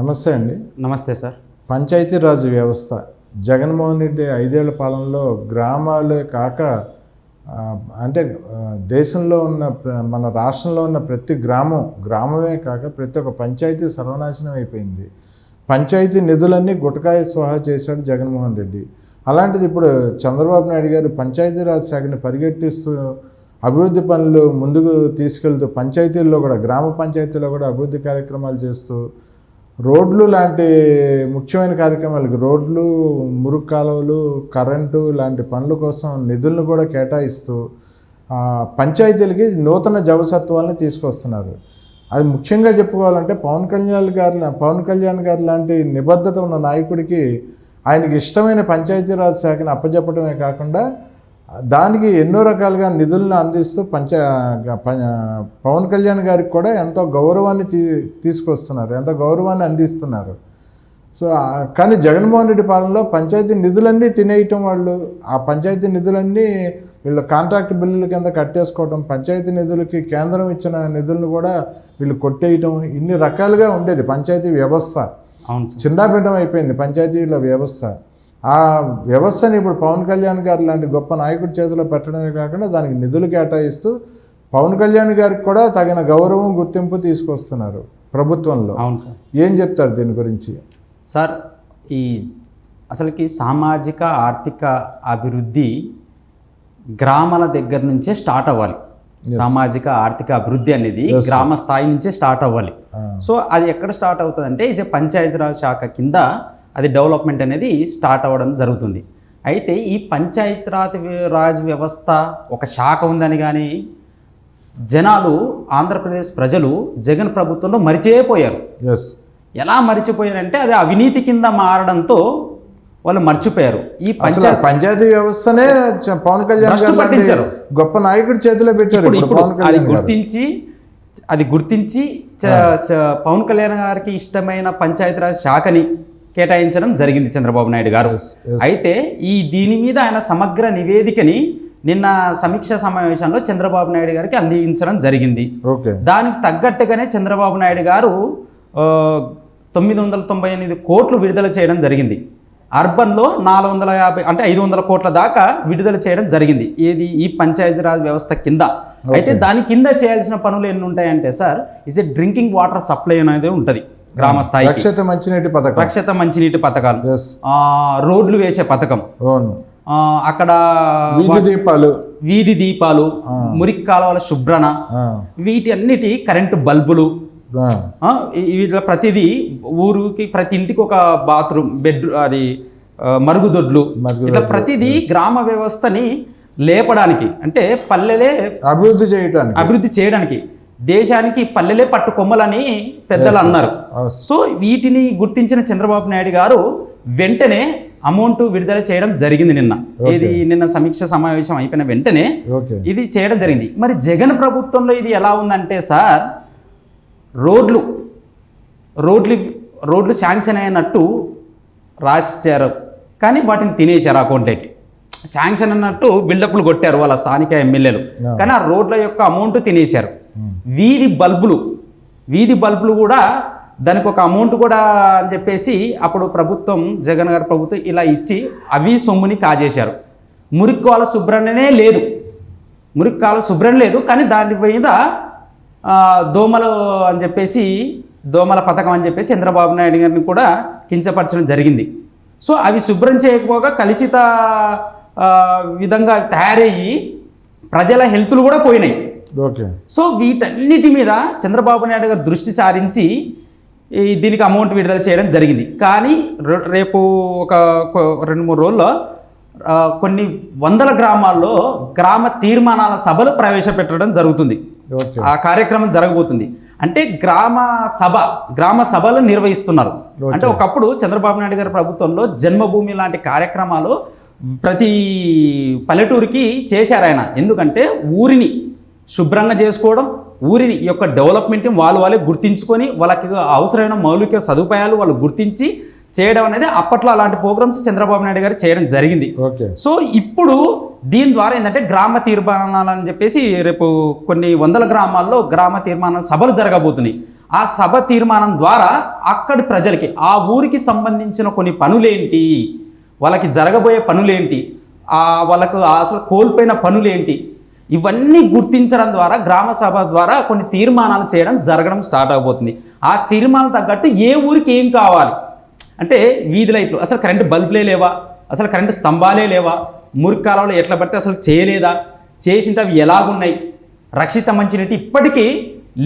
నమస్తే అండి. నమస్తే సార్. పంచాయతీరాజ్ వ్యవస్థ. జగన్మోహన్ రెడ్డి ఐదేళ్ళ పాలనలో గ్రామాలే కాక అంటే దేశంలో ఉన్న మన రాష్ట్రంలో ఉన్న ప్రతి గ్రామం గ్రామమే కాక ప్రతి ఒక్క పంచాయతీ సర్వనాశనం అయిపోయింది. పంచాయతీ నిధులన్నీ గుటకాయ స్వాహా చేశాడు జగన్మోహన్ రెడ్డి. అలాంటిది ఇప్పుడు చంద్రబాబు నాయుడు గారు పంచాయతీరాజ్ శాఖని పరిగెట్టిస్తూ అభివృద్ధి పనులు ముందుకు తీసుకెళ్తూ పంచాయతీల్లో కూడా గ్రామ పంచాయతీలో కూడా అభివృద్ధి కార్యక్రమాలు చేస్తూ రోడ్లు లాంటి ముఖ్యమైన కార్యక్రమాలకి రోడ్లు మురుగు కాలువలు కరెంటు లాంటి పనుల కోసం నిధులను కూడా కేటాయిస్తూ పంచాయతీలకి నూతన జవసత్వాలని తీసుకొస్తున్నారు. అది ముఖ్యంగా చెప్పుకోవాలంటే పవన్ కళ్యాణ్ గారు పవన్ కళ్యాణ్ గారు లాంటి నిబద్ధత ఉన్న నాయకుడికి ఆయనకి ఇష్టమైన పంచాయతీరాజ్ శాఖను అప్పజెప్పడమే కాకుండా దానికి ఎన్నో రకాలుగా నిధులను అందిస్తూ పంచ పవన్ కళ్యాణ్ గారికి కూడా ఎంతో గౌరవాన్ని తీ తీసుకొస్తున్నారు ఎంతో గౌరవాన్ని అందిస్తున్నారు. సో కానీ జగన్మోహన్ రెడ్డి పాలనలో పంచాయతీ నిధులన్నీ తినేయటం వాళ్ళు ఆ పంచాయతీ నిధులన్నీ వీళ్ళు కాంట్రాక్ట్ బిల్లుల కింద కట్టేసుకోవటం పంచాయతీ నిధులకి కేంద్రం ఇచ్చిన నిధులను కూడా వీళ్ళు కొట్టేయటం ఇన్ని రకాలుగా ఉండేది పంచాయతీ వ్యవస్థ. చిన్నాభిన్నం అయిపోయింది పంచాయతీల వ్యవస్థ. ఆ వ్యవస్థని ఇప్పుడు పవన్ కళ్యాణ్ గారు లాంటి గొప్ప నాయకుడి చేతిలో పెట్టడమే కాకుండా దానికి నిధులు కేటాయిస్తూ పవన్ కళ్యాణ్ గారికి కూడా తగిన గౌరవం గుర్తింపు తీసుకొస్తున్నారు ప్రభుత్వంలో. అవును సార్. ఏం చెప్తారు దీని గురించి? సార్ ఈ అసలుకి సామాజిక ఆర్థిక అభివృద్ధి గ్రామాల దగ్గర నుంచే స్టార్ట్ అవ్వాలి. సామాజిక ఆర్థిక అభివృద్ధి అనేది గ్రామ స్థాయి నుంచే స్టార్ట్ అవ్వాలి. సో అది ఎక్కడ స్టార్ట్ అవుతుంది అంటే ఇది పంచాయతీరాజ్ శాఖ కింద అది డెవలప్మెంట్ అనేది స్టార్ట్ అవ్వడం జరుగుతుంది. అయితే ఈ పంచాయతీరాజ్ రాజ్ వ్యవస్థ ఒక శాఖ ఉందని కానీ జనాలు ఆంధ్రప్రదేశ్ ప్రజలు జగన్ ప్రభుత్వంలో మరిచేపోయారు. ఎలా మర్చిపోయారంటే అది అవినీతి కింద మారడంతో వాళ్ళు మర్చిపోయారు. ఈ పంచాయతీ పంచాయతీ వ్యవస్థనే పవన్ కళ్యాణ్ పట్టించారు. గొప్ప నాయకుడి చేతిలో పెట్టారు అది గుర్తించి అది గుర్తించి పవన్ కళ్యాణ్ గారికి ఇష్టమైన పంచాయతీరాజ్ శాఖని కేటాయించడం జరిగింది చంద్రబాబు నాయుడు గారు. అయితే ఈ దీని మీద ఆయన సమగ్ర నివేదికని నిన్న సమీక్ష సమావేశంలో చంద్రబాబు నాయుడు గారికి అందించడం జరిగింది. దానికి తగ్గట్టుగానే చంద్రబాబు నాయుడు గారు తొమ్మిది వందల తొంభై ఎనిమిది కోట్లు విడుదల చేయడం జరిగింది. అర్బన్లో నాలుగు వందల యాభై అంటే ఐదు వందల కోట్ల దాకా విడుదల చేయడం జరిగింది. ఏది? ఈ పంచాయతీరాజ్ వ్యవస్థ కింద. అయితే దాని కింద చేయాల్సిన పనులు ఎన్ని ఉంటాయంటే sir is a drinking water supply అనేది ఉంటుంది. గ్రామ స్థాయికి రక్షిత మంచినీటి పథకం. రక్షిత మంచినీటి పథకాలు. రోడ్లు వేసే పథకం. అక్కడ వీధి దీపాలు. వీధి దీపాలు మురికి కాలువల శుభ్రణ వీటి అన్నిటి కరెంటు బల్బులు. వీటిలో ప్రతిదీ ఊరికి ప్రతి ఇంటికి ఒక బాత్రూమ్ బెడ్ అది మరుగుదొడ్లు. ఇట్లా ప్రతిదీ గ్రామ వ్యవస్థని లేపడానికి అంటే పల్లెలే అభివృద్ధి చేయటానికి. అభివృద్ధి చేయడానికి దేశానికి పల్లెలే పట్టు కొమ్మలని పెద్దలు అన్నారు. సో వీటిని గుర్తించిన చంద్రబాబు నాయుడు గారు వెంటనే అమౌంట్ విడుదల చేయడం జరిగింది నిన్న. ఇది నిన్న సమీక్ష సమావేశం అయిపోయిన వెంటనే ఇది చేయడం జరిగింది. మరి జగన్ ప్రభుత్వంలో ఇది ఎలా ఉందంటే సార్ రోడ్లు రోడ్లు రోడ్లు శాంక్షన్ అయినట్టు రాసిచ్చారు కానీ వాటిని తినేశారు అకౌంట్లోకి. శాంక్షన్ అన్నట్టు బిల్డప్లు కొట్టారు వాళ్ళ స్థానిక ఎమ్మెల్యేలు. కానీ ఆ రోడ్ల యొక్క అమౌంట్ తినేశారు. వీధి బల్బులు వీధి బల్బులు కూడా దానికి ఒక అమౌంట్ కూడా అని చెప్పేసి అప్పుడు ప్రభుత్వం జగన్ గారి ప్రభుత్వం ఇలా ఇచ్చి అవి సొమ్ముని కాజేశారు. మురికి వాళ్ళ శుభ్రణనే లేదు. మురికి కాల శుభ్రం లేదు కానీ దాని మీద దోమలు అని చెప్పేసి దోమల పథకం అని చెప్పేసి చంద్రబాబు నాయుడు గారిని కూడా కించపరచడం జరిగింది. సో అవి శుభ్రం చేయకపోగా కలుషిత విధంగా తయారయ్యి ప్రజల హెల్త్లు కూడా పోయినాయి. ఓకే సో వీటన్నిటి మీద చంద్రబాబు నాయుడు గారు దృష్టి సారించి ఈ దీనికి అమౌంట్ విడుదల చేయడం జరిగింది. కానీ రేపు ఒక రెండు మూడు రోజుల్లో కొన్ని వందల గ్రామాల్లో గ్రామ తీర్మానాల సభలు ప్రవేశపెట్టడం జరుగుతుంది. ఆ కార్యక్రమం జరగబోతుంది. అంటే గ్రామ సభ గ్రామ సభలు నిర్వహిస్తున్నారు. అంటే ఒకప్పుడు చంద్రబాబు నాయుడు గారి ప్రభుత్వంలో జన్మభూమి లాంటి కార్యక్రమాలు ప్రతి పల్లెటూరికి చేశారు ఆయన. ఎందుకంటే ఊరిని శుభ్రంగా చేసుకోవడం ఊరి యొక్క డెవలప్మెంట్ వాళ్ళు వాళ్ళే గుర్తించుకొని వాళ్ళకి అవసరమైన మౌలిక సదుపాయాలు వాళ్ళు గుర్తించి చేయడం అనేది అప్పట్లో అలాంటి ప్రోగ్రామ్స్ చంద్రబాబు నాయుడు గారు చేయడం జరిగింది. ఓకే. సో ఇప్పుడు దీని ద్వారా ఏంటంటే గ్రామ తీర్మానాలు అని చెప్పేసి రేపు కొన్ని వందల గ్రామాల్లో గ్రామ తీర్మానాల సభలు జరగబోతున్నాయి. ఆ సభ తీర్మానం ద్వారా అక్కడి ప్రజలకి ఆ ఊరికి సంబంధించిన కొన్ని పనులేంటి? వాళ్ళకి జరగబోయే పనులేంటి? వాళ్ళకు అసలు కోల్పోయిన పనులేంటి? ఇవన్నీ గుర్తించడం ద్వారా గ్రామ సభ ద్వారా కొన్ని తీర్మానాలు చేయడం జరగడం స్టార్ట్ అవబోతుంది. ఆ తీర్మానం తగ్గట్టు ఏ ఊరికి ఏం కావాలి? అంటే వీధి లైట్లు అసలు కరెంటు బల్బులే లేవా? అసలు కరెంటు స్తంభాలే లేవా? మురికి కాలంలో ఎట్లా పడితే అసలు చేయలేదా? చేసింటే అవి ఎలాగున్నాయి? రక్షిత మంచినీటి ఇప్పటికీ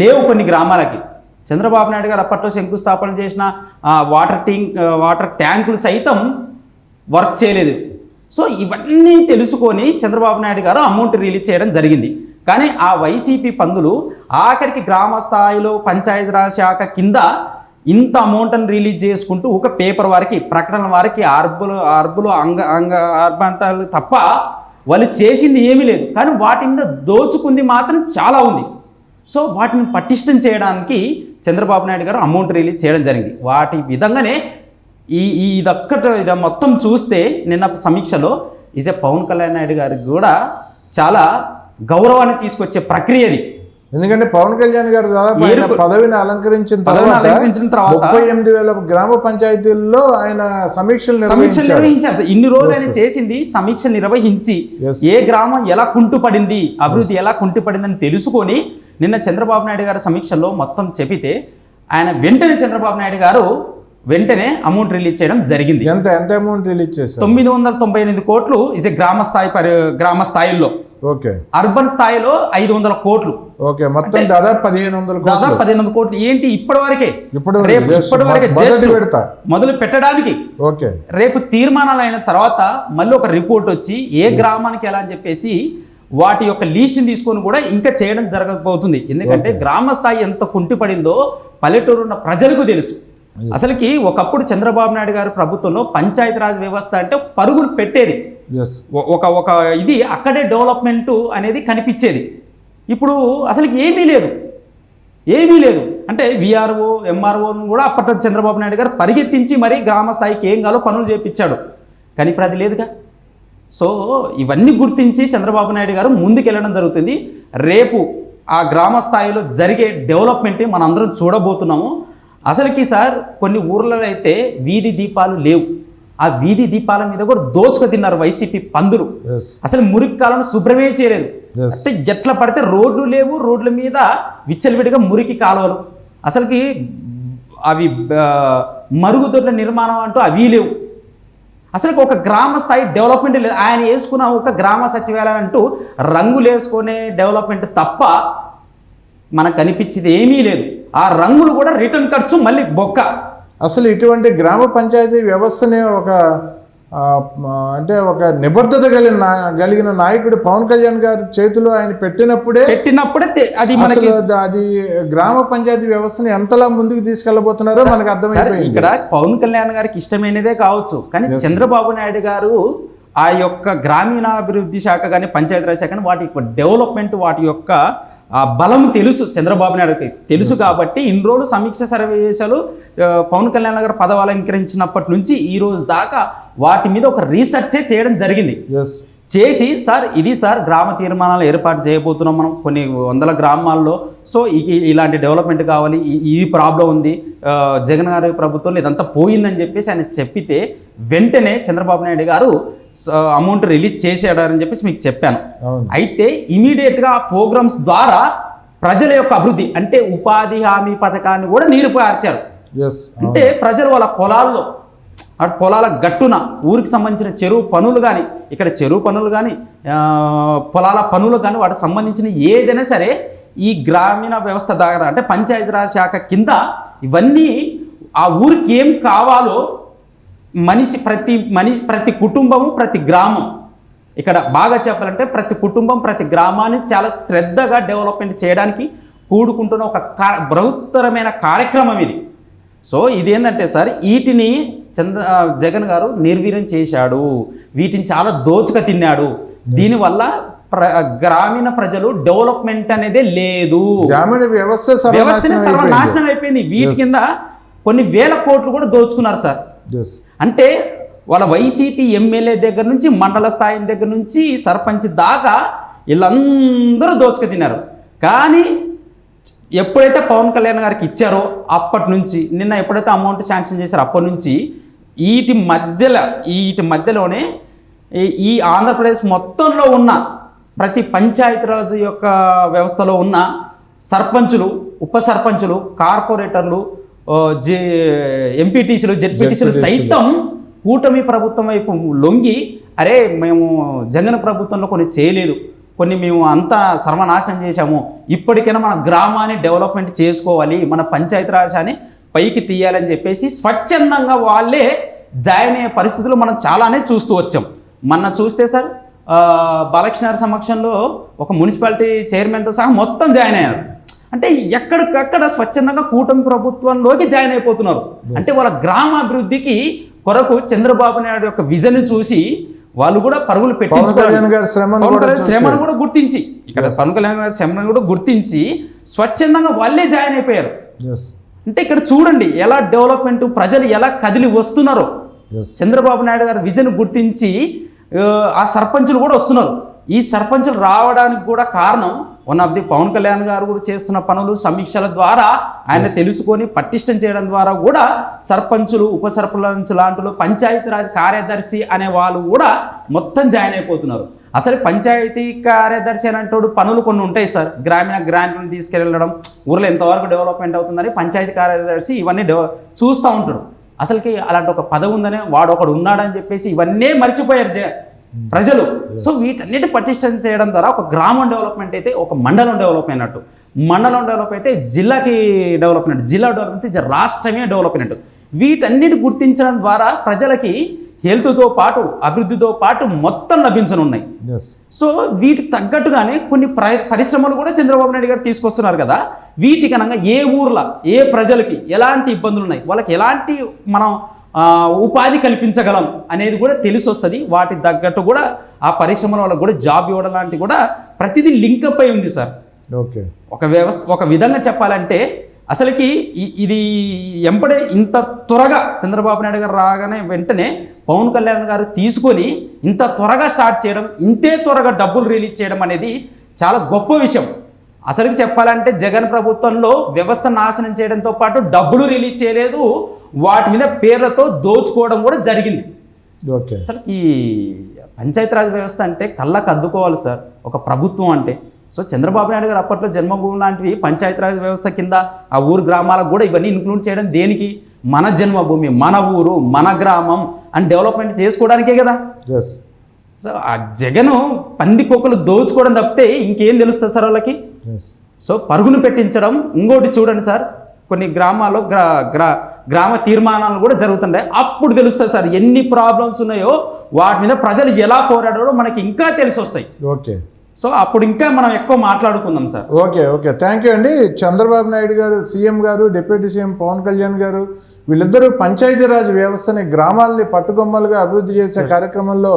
లేవు కొన్ని గ్రామాలకి. చంద్రబాబు నాయుడు గారు అప్పట్లో శంకుస్థాపన చేసిన వాటర్ టింక్ వాటర్ ట్యాంకులు సైతం వర్క్ చేయలేదు. సో ఇవన్నీ తెలుసుకొని చంద్రబాబు నాయుడు గారు అమౌంట్ రిలీజ్ చేయడం జరిగింది. కానీ ఆ వైసీపీ పందులు ఆఖరికి గ్రామ స్థాయిలో పంచాయతీరాజ్ శాఖ కింద ఇంత అమౌంట్ని రిలీజ్ చేసుకుంటూ ఒక పేపర్ వారికి ప్రకటన వారికి అర్బులు అర్బులు అంగ అంగ అర్బంటాలు తప్ప వాళ్ళు చేసింది ఏమీ లేదు. కానీ వాటి మీద దోచుకుంది మాత్రం చాలా ఉంది. సో వాటిని పటిష్టం చేయడానికి చంద్రబాబు నాయుడు గారు అమౌంట్ రిలీజ్ చేయడం జరిగింది. వాటి విధంగానే ఈ ఈ ఇదొక్కట ఇది మొత్తం చూస్తే నిన్న సమీక్షలో ఇజే పవన్ కళ్యాణ్ నాయుడు గారికి కూడా చాలా గౌరవాన్ని తీసుకొచ్చే ప్రక్రియ ఇది. ఎందుకంటే పవన్ కళ్యాణ్ గారు దాదాపు పదవిని అలంకరించిన తర్వాత ముప్పై ఎనిమిది వేల గ్రామ పంచాయతీల్లో ఆయన సమీక్షలు సమీక్షలు నిర్వహించారు. ఇన్ని రోజులు ఆయన చేసింది సమీక్ష నిర్వహించి. ఏ గ్రామం ఎలా కుంటుపడింది అభివృద్ధి ఎలా కుంటుపడిందని తెలుసుకొని నిన్న చంద్రబాబు నాయుడు గారి సమీక్షలో మొత్తం చెబితే ఆయన వెంటనే చంద్రబాబు నాయుడు గారు వెంటనే అమౌంట్ రిలీజ్ చేయడం జరిగింది. ఎంత ఎంత అమౌంట్ రిలీజ్ చేశారు? తొమ్మిది వందల తొంభై ఎనిమిది కోట్లు ఇస్ గ్రామ స్థాయి పరి గ్రామ స్థాయిల్లో. ఓకే. అర్బన్ స్థాయిలో ఐదు వందల కోట్లు. ఓకే మొత్తం దాదాపు పదిహేను వందల కోట్లు. దాదాపు పదిహేను వందల కోట్లు. ఏంటి ఇప్పటి వరకే ఇప్పుడు రేపు ఇప్పటి వరకే జస్ట్ విడత. మొదలు పెట్టడానికి. ఓకే. రేపు తీర్మానాలు అయిన తర్వాత మళ్ళీ ఒక రిపోర్ట్ వచ్చి ఏ గ్రామానికి ఎలా అని చెప్పేసి వాటి యొక్క లిస్ట్ని తీసుకొని కూడా ఇంకా చేయడం జరగకపోతుంది. ఎందుకంటే గ్రామ స్థాయి ఎంత కుంటిపడిందో పల్లెటూరు ఉన్న ప్రజలకు తెలుసు. అసలుకి ఒకప్పుడు చంద్రబాబు నాయుడు గారి ప్రభుత్వంలో పంచాయతీరాజ్ వ్యవస్థ అంటే పరుగులు పెట్టేది. ఒక ఒక ఇది అక్కడే డెవలప్మెంట్ అనేది కనిపించేది. ఇప్పుడు అసలుకి ఏమీ లేదు. ఏమీ లేదు. అంటే విఆర్ఓ ఎంఆర్ఓను కూడా అప్పట్లో చంద్రబాబు నాయుడు గారు పరిగెత్తించి మరీ గ్రామ స్థాయికి ఏం కాలో పనులు చేపించాడు. కానీ ఇప్పుడు అది లేదుగా. సో ఇవన్నీ గుర్తించి చంద్రబాబు నాయుడు గారు ముందుకెళ్ళడం జరుగుతుంది. రేపు ఆ గ్రామ స్థాయిలో జరిగే డెవలప్మెంట్ మనందరం చూడబోతున్నాము. అసలుకి సార్ కొన్ని ఊర్లలో అయితే వీధి దీపాలు లేవు. ఆ వీధి దీపాల మీద కూడా దోచుకు తిన్నారు వైసీపీ పందులు. అసలు మురికి కాలను శుభ్రమే చేయలేదు. అంటే ఎట్లా పడితే రోడ్లు లేవు రోడ్ల మీద విచ్చలవిడిగా మురికి కాలువలు. అసలుకి అవి మరుగుదొడ్ల నిర్మాణం అంటూ అవి లేవు. అసలు ఒక గ్రామ స్థాయి డెవలప్మెంట్ లేదు. ఆయన వేసుకున్న ఒక గ్రామ సచివాలయం అంటూ రంగులు వేసుకునే డెవలప్మెంట్ తప్ప మనకు కనిపించేది ఏమీ లేదు. ఆ రంగులు కూడా రిటర్న్ ఖర్చు మళ్ళీ బొక్క. అసలు ఇటువంటి గ్రామ పంచాయతీ వ్యవస్థనే ఒక అంటే ఒక నిబద్ధత కలిగిన కలిగిన నాయకుడు పవన్ కళ్యాణ్ గారి చేతిలో ఆయన పెట్టినప్పుడే పెట్టినప్పుడే అది మనకి అది- గ్రామ పంచాయతీ వ్యవస్థని ఎంతలా ముందుకు తీసుకెళ్ళబోతున్నారో మనకు అర్థమైపోయింది. ఇక్కడ పవన్ కళ్యాణ్ గారికి ఇష్టమైనదే కావచ్చు. కానీ చంద్రబాబు నాయుడు గారు ఆ యొక్క గ్రామీణాభివృద్ధి శాఖ కానీ పంచాయతీరాజ్ శాఖ కానీ వాటి యొక్క డెవలప్మెంట్ వాటి యొక్క ఆ బలం తెలుసు చంద్రబాబు నాయుడుకి తెలుసు కాబట్టి ఇన్ని రోజులు సమీక్ష సర్వేశాలు పవన్ కళ్యాణ్ గారు పదవి అలంకరించినప్పటి నుంచి ఈ రోజు దాకా వాటి మీద ఒక రీసెర్చే చేయడం జరిగింది. చేసి సార్ ఇది సార్ గ్రామ తీర్మానాలు ఏర్పాటు చేయబోతున్నాం మనం కొన్ని వందల గ్రామాల్లో. సో ఈ- ఇలాంటి డెవలప్మెంట్ కావాలి ఈ- ప్రాబ్లం ఉంది. జగన్ గారి ప్రభుత్వంలో ఇదంతా పోయిందని చెప్పేసి ఆయన చెప్పితే వెంటనే చంద్రబాబు నాయుడు గారు అమౌంట్ రిలీజ్ చేసేయడారని చెప్పేసి మీకు చెప్పాను. అయితే ఇమీడియట్గా ఆ ప్రోగ్రామ్స్ ద్వారా ప్రజల యొక్క అభివృద్ధి అంటే ఉపాధి హామీ పథకాన్ని కూడా నీరు పార్చారు. అంటే ప్రజలు వాళ్ళ పొలాల్లో పొలాల గట్టున ఊరికి సంబంధించిన చెరువు పనులు కానీ ఇక్కడ చెరువు పనులు కానీ పొలాల పనులు కానీ వాటికి సంబంధించిన ఏదైనా సరే ఈ గ్రామీణ వ్యవస్థ దగ్గర అంటే పంచాయతీరాజ్ శాఖ కింద ఇవన్నీ ఆ ఊరికి ఏం కావాలో మనిషి ప్రతి మనిషి ప్రతి కుటుంబము ప్రతి గ్రామం. ఇక్కడ బాగా చెప్పాలంటే ప్రతి కుటుంబం ప్రతి గ్రామాన్ని చాలా శ్రద్ధగా డెవలప్మెంట్ చేయడానికి కూడుకుంటున్న ఒక బృహత్తరమైన కార్యక్రమం ఇది. సో ఇదేంటంటే సార్ వీటిని చంద్ర జగన్ గారు నిర్వీర్యం చేశాడు. వీటిని చాలా దోచుక తిన్నాడు. దీనివల్ల ప్ర గ్రామీణ ప్రజలు డెవలప్మెంట్ అనేదే లేదు. గ్రామీణ వ్యవస్థ వ్యవస్థనే సర్వనాశనం అయిపోయింది. వీటి కింద కొన్ని వేల కోట్లు కూడా దోచుకున్నారు సార్. అంటే వాళ్ళ వైసీపీ ఎమ్మెల్యే దగ్గర నుంచి మండల స్థాయి దగ్గర నుంచి సర్పంచ్ దాకా వీళ్ళందరూ దోచుకు తిన్నారు. కానీ ఎప్పుడైతే పవన్ కళ్యాణ్ గారికి ఇచ్చారో అప్పటి నుంచి నిన్న ఎప్పుడైతే అమౌంట్ శాంక్షన్ చేశారో అప్పటి నుంచి వీటి మధ్యలో వీటి మధ్యలోనే ఈ- ఈ ఆంధ్రప్రదేశ్ మొత్తంలో ఉన్న ప్రతి పంచాయతీరాజ్ యొక్క వ్యవస్థలో ఉన్న సర్పంచులు ఉప సర్పంచులు కార్పొరేటర్లు ఎంపీటీసీలు జెడ్పీటీసీలు సైతం కూటమి ప్రభుత్వం వైపు లొంగి అరే మేము జగన్ ప్రభుత్వంలో కొన్ని చేయలేదు. కొన్ని మేము అంతా సర్వనాశనం చేశాము. ఇప్పటికైనా మన గ్రామాన్ని డెవలప్మెంట్ చేసుకోవాలి మన పంచాయతీరాజాన్ని పైకి తీయాలని చెప్పేసి స్వచ్ఛందంగా వాళ్ళే జాయిన్ అయ్యే పరిస్థితులు మనం చాలానే చూస్తూ వచ్చాం. మొన్న చూస్తే సార్ బాలకృష్ణ సమక్షంలో ఒక మున్సిపాలిటీ చైర్మన్తో సహా మొత్తం జాయిన్ అయ్యారు. అంటే ఎక్కడికక్కడ స్వచ్ఛందంగా కూటమి ప్రభుత్వంలోకి జాయిన్ అయిపోతున్నారు. అంటే వాళ్ళ గ్రామాభివృద్ధికి కొరకు చంద్రబాబు నాయుడు యొక్క విజన్ చూసి వాళ్ళు కూడా పరుగులు పెట్టించుకోవాలి. శ్రమను కూడా గుర్తించి. ఇక్కడ పవన్ కళ్యాణ్ గారి శ్రమను కూడా గుర్తించి స్వచ్ఛందంగా వాళ్ళే జాయిన్ అయిపోయారు. Yes, అంటే ఇక్కడ చూడండి ఎలా డెవలప్మెంట్ ప్రజలు ఎలా కదిలి వస్తున్నారో. చంద్రబాబు నాయుడు గారి విజన్ గుర్తించి ఆ సర్పంచులు కూడా వస్తున్నారు. ఈ సర్పంచులు రావడానికి కూడా కారణం one of the Pawan Kalyan garu కూడా చేస్తున్న పనులు సమీక్షల ద్వారా ఆయన తెలుసుకొని పటిష్టం చేయడం ద్వారా కూడా సర్పంచులు ఉప సర్పంచ్ లాంటి పంచాయతీరాజ్ కార్యదర్శి అనే వాళ్ళు కూడా మొత్తం జాయిన్ అయిపోతున్నారు. అసలు పంచాయతీ కార్యదర్శి అనేటోడు పనులు కొన్ని ఉంటాయి సార్. గ్రామీణ గ్రాంట్లను తీసుకెళ్ళడం ఊర్లో ఎంతవరకు డెవలప్మెంట్ అవుతుందని పంచాయతీ కార్యదర్శి ఇవన్నీ డెవ చూస్తూ ఉంటాడు. అసలుకి అలాంటి ఒక పదవి ఉందని వాడు ఒకడు ఉన్నాడని చెప్పేసి ఇవన్నీ మర్చిపోయారు ప్రజలు. సో వీటన్నిటి పటిష్టం చేయడం ద్వారా ఒక గ్రామం డెవలప్మెంట్ అయితే ఒక మండలం డెవలప్ అయినట్టు. మండలం డెవలప్ అయితే జిల్లాకి డెవలప్ అయినట్టు. జిల్లా డెవలప్ అయితే రాష్ట్రమే డెవలప్ అయినట్టు. వీటన్నిటి గుర్తించడం ద్వారా ప్రజలకి హెల్త్తో పాటు అభివృద్ధితో పాటు మొత్తం లభించనున్నాయి. సో వీటి తగ్గట్టుగానే కొన్ని ప్ర పరిశ్రమలు కూడా చంద్రబాబు నాయుడు గారు తీసుకొస్తున్నారు కదా. వీటి కనంగా ఏ ఊర్లో ఏ ప్రజలకి ఎలాంటి ఇబ్బందులు ఉన్నాయి వాళ్ళకి ఎలాంటి మనం ఉపాధి కల్పించగలం అనేది కూడా తెలిసి వస్తుంది వాటి తగ్గట్టు కూడా ఆ పరిశ్రమల వాళ్ళకి కూడా జాబ్ ఇవ్వడం లాంటి కూడా ప్రతిదీ లింకప్ అయి ఉంది సార్. ఓకే. ఒక వ్యవస్థ ఒక విధంగా చెప్పాలంటే అసలుకి ఇది ఎంపడే ఇంత త్వరగా చంద్రబాబు నాయుడు గారు రాగానే వెంటనే పవన్ కళ్యాణ్ గారు తీసుకొని ఇంత త్వరగా స్టార్ట్ చేయడం ఇంతే త్వరగా డబ్బులు రిలీజ్ చేయడం అనేది చాలా గొప్ప విషయం. అసలుకి చెప్పాలంటే జగన్ ప్రభుత్వంలో వ్యవస్థ నాశనం చేయడంతో పాటు డబ్బులు రిలీజ్ చేయలేదు. వాటి మీద పేర్లతో దోచుకోవడం కూడా జరిగింది. ఓకే. అసలు ఈ పంచాయతీరాజ్ వ్యవస్థ అంటే కళ్ళకు అద్దుకోవాలి సార్. ఒక ప్రభుత్వం అంటే. సో చంద్రబాబు నాయుడు గారు అప్పట్లో జన్మభూమి లాంటివి పంచాయతీరాజ్ వ్యవస్థ కింద ఆ ఊరు గ్రామాలకు కూడా ఇవన్నీ ఇంక్లూడ్ చేయడం దేనికి? మన జన్మభూమి మన ఊరు మన గ్రామం అని డెవలప్మెంట్ చేసుకోవడానికే కదా. సో ఆ జగను పంది కుక్కలు దోచుకోవడం తప్పితే ఇంకేం తెలుస్తుంది సార్ వాళ్ళకి? సో పరుగును పెట్టించడం ఇంకోటి చూడండి సార్. కొన్ని గ్రామాల్లో గ్రా గ్రా గ్రామ తీర్మానాలు కూడా జరుగుతుంటాయి. అప్పుడు తెలుస్తుంది సార్ ఎన్ని ప్రాబ్లమ్స్ ఉన్నాయో వాటి మీద ప్రజలు ఎలా పోరాడారో మనకి ఇంకా తెలిసి వస్తాయి. ఓకే సో అప్పుడు ఇంకా మనం ఎక్కువ మాట్లాడుకుందాం sir. Okay okay thank you అండి. చంద్రబాబు నాయుడు గారు సీఎం గారు డిప్యూటీ సీఎం పవన్ కళ్యాణ్ గారు వీళ్ళిద్దరూ పంచాయతీరాజ్ వ్యవస్థని గ్రామాలని పట్టుకొమ్మలుగా అభివృద్ధి చేసే కార్యక్రమంలో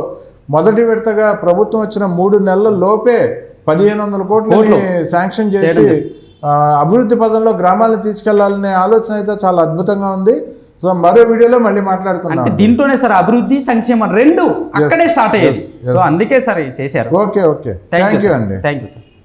మొదటి విడతగా ప్రభుత్వం వచ్చిన మూడు నెలల లోపే పదిహేను వందల కోట్లని శాంక్షన్ చేసి అభివృద్ధి పదంలో గ్రామాలను తీసుకెళ్ళాలనే ఆలోచన అయితే చాలా అద్భుతంగా ఉంది. సో మరో వీడియోలో మళ్ళీ మాట్లాడుకుందాం. అంటే దీంట్లోనే సార్ అభివృద్ధి సంక్షేమం రెండు అక్కడే స్టార్ట్ అయ్యేది సో అందుకే సార్ చేశారు. ఓకే ఓకే థ్యాంక్ యూ అండి. Thank you sir